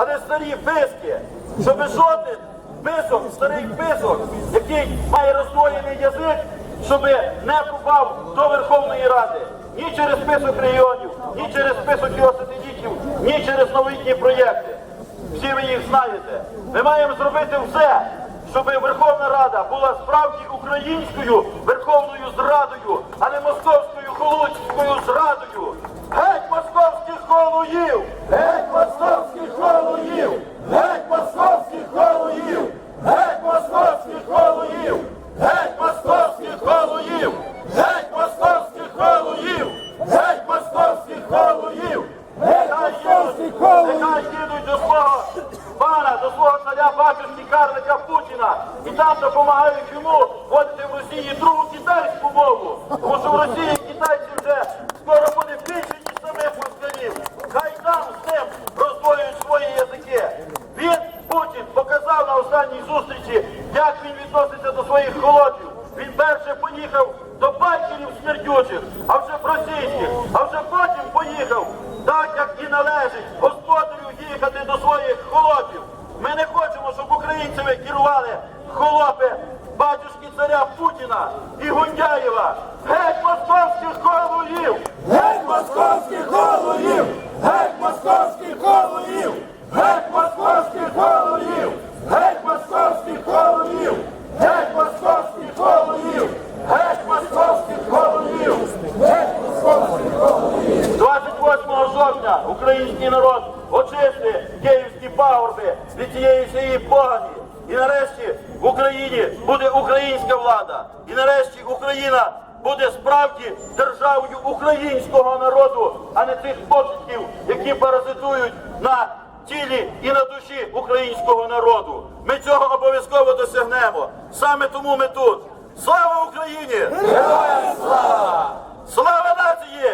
а не старі писки, щоб жоден писок, старий писок, який має роздвоєний язик, щоб не попав до Верховної Ради. Ні через список регіонів, ні через список його сателітів, ні через новітні проєкти. Всі ви їх знаєте. Ми маємо зробити все, щоб Верховна Рада була справді українською верховною зрадою, а не московською холодською зрадою. Геть московських холуїв! Геть московських холуїв! Геть московських холуїв! Геть московських холуїв! Геть московських холуїв! Геть московських холуїв! Геть московських холуїв! Нехай їдуть, нехай їдуть до свого пана, до свого царя батюшки Карлика Путіна і там допомагають йому вводити в Росії другу китайську мову. Тому що в Росії китайців вже скоро буде більше, ніж самих москалів. Хай там з ним роздвоюють свої язики. Він, Путін, показав на останній зустрічі, як він відноситься до своїх холопів. Він перше поїхав до байкерів смердючих, а вже російських, а вже потім поїхав, так як і належить господарю їхати до своїх холопів. Ми не хочемо, щоб українцями керували холопи батюшки царя Путіна і Гундяєва. Геть московських холуїв! Геть московських холуїв! Геть московських холуїв! Геть московських холуїв! Геть московських холуїв! Геть московських холуїв! Геть московських холуїв! Геть московських холуїв! 28 український народ очисти київські пагорби від цієї всієї погані. І нарешті в Україні буде українська влада. І нарешті Україна буде справді державою українського народу, а не цих покидьків, які паразитують на тілі і на душі українського народу. Ми цього обов'язково досягнемо. Саме тому ми тут. Слава Україні! Героям слава! Слава нації!